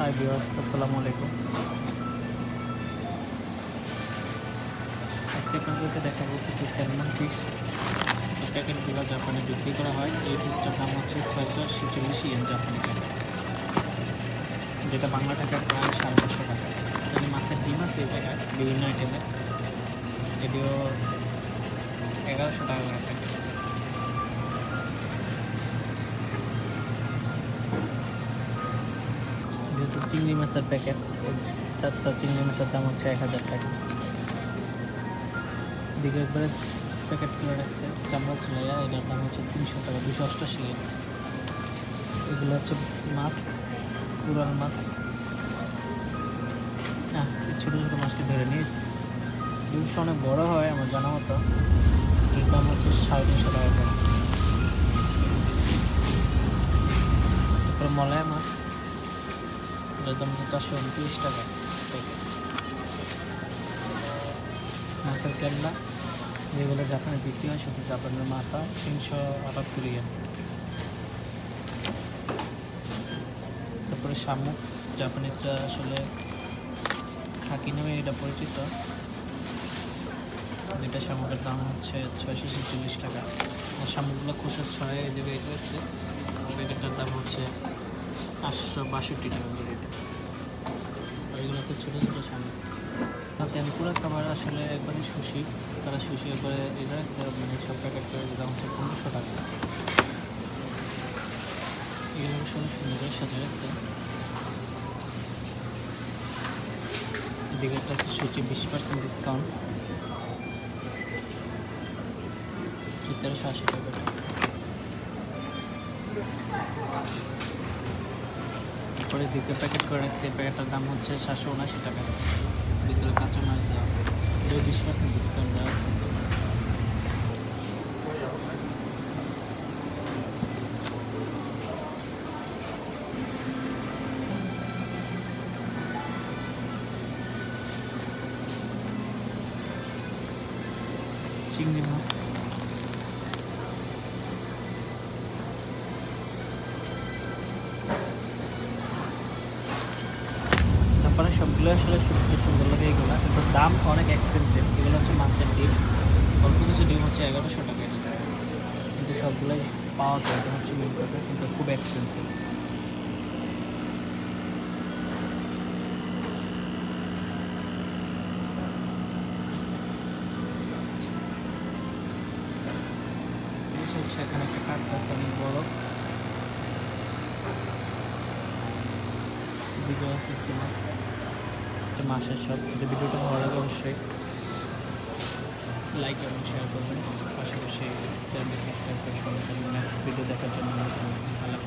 Hi viewers আসসালামু আলাইকুম আজকে আপনাদেরকে দেখাবো কিছু স্যালমন ফিশ প্যাকেটগুলো জাপানে বিক্রি করা হয়। এই ফিশটার দাম হচ্ছে ছয়শো ছেচল্লিশ ইয়েন জাপানি টাকা। যেটা বাংলা টাকা প্রায় সাড়ে পাঁচশো টাকা। এখানে মাছের ডিম আছে এই জায়গায়, বিভিন্ন আইটেমের এটিও এগারোশো টাকা যেহেতু চিংড়ি মাছের প্যাকেট চারটা চিংড়ি মাছের দাম হচ্ছে এক হাজার টাকা। দিকে একবারে প্যাকেট করে রাখছে। চামড়া সুলাইয়া এটার দাম হচ্ছে তিনশো টাকা, দুশো অষ্টাশি। এগুলো হচ্ছে মাছ, পুরান মাছ। না ছোটো ছোটো মাছটি ধরে নিস। ডিমস অনেক বড় হয় আমার জানা মতো। এর দাম হচ্ছে সাড়ে তিনশো টাকা করে। তারপরে মলায় মাছ। এটার দাম হচ্ছে চারশো উনত্রিশ টাকা। মাছের কেল্লা, যেগুলো জাপানে বিক্রি হয়, শুধু জাপানের মাথা তিনশো আটাত্তর ইয়েন তারপরে শামুক জাপানিজরা আসলে খাকি নামে এটা পরিচিত। এটা শামুকের দাম হচ্ছে ছয়শো ছেচল্লিশ টাকা। আর শামুকগুলো খুশোর ছয় এই জায়গায় রয়েছে প্যাকেটটার দাম হচ্ছে আটশো বাষট্টি টাকা করে। এগুলো তো ছোটো ছোটো শামুক আর টেম্পুরা খাবার আসলে একবারই সুশি। তারা সুশি একবারে এটা মানে সব প্যাকেট করে দাম হচ্ছে পনেরোশো টাকা। এগুলো সুন্দর সুন্দর করে সাজিয়ে রাখছে এদিকে একটা আছে সুচি, বিশ পার্সেন্ট ডিসকাউন্ট তেরোশো আশি টাকা। তারপরে দ্বিতীয় প্যাকেট করে রাখছি। এই প্যাকেটটার দাম হচ্ছে সাতশো উনআশি টাকা। ভিতরে কাঁচা মাছ দেওয়া এটাও বিশ পার্সেন্ট ডিসকাউন্ট দেওয়া আছে। চিংড়ি মাছ। তারপরে সবগুলো আসলে সবচেয়ে সুন্দর লাগে এগুলো। কিন্তু দাম অনেক এক্সপেন্সিভ এগুলো হচ্ছে মাছের ডিম। অল্প কিছু ডিম হচ্ছে এগারোশো টাকা কিন্তু সবগুলোই পাওয়া যায়, এটা হচ্ছে মেন কথা, কিন্তু খুব এক্সপেন্সিভ এখানে একটা কাঠটা আছে, অনেক বড়। ভিডিও এটা মাসের সব যদি ভিডিওটা ভালো লাগে অবশ্যই লাইক এবং শেয়ার করবেন পাশাপাশি চ্যানেল সাবস্ক্রাইব করে সঙ্গে নেক্সট ভিডিও দেখার জন্য ভালো।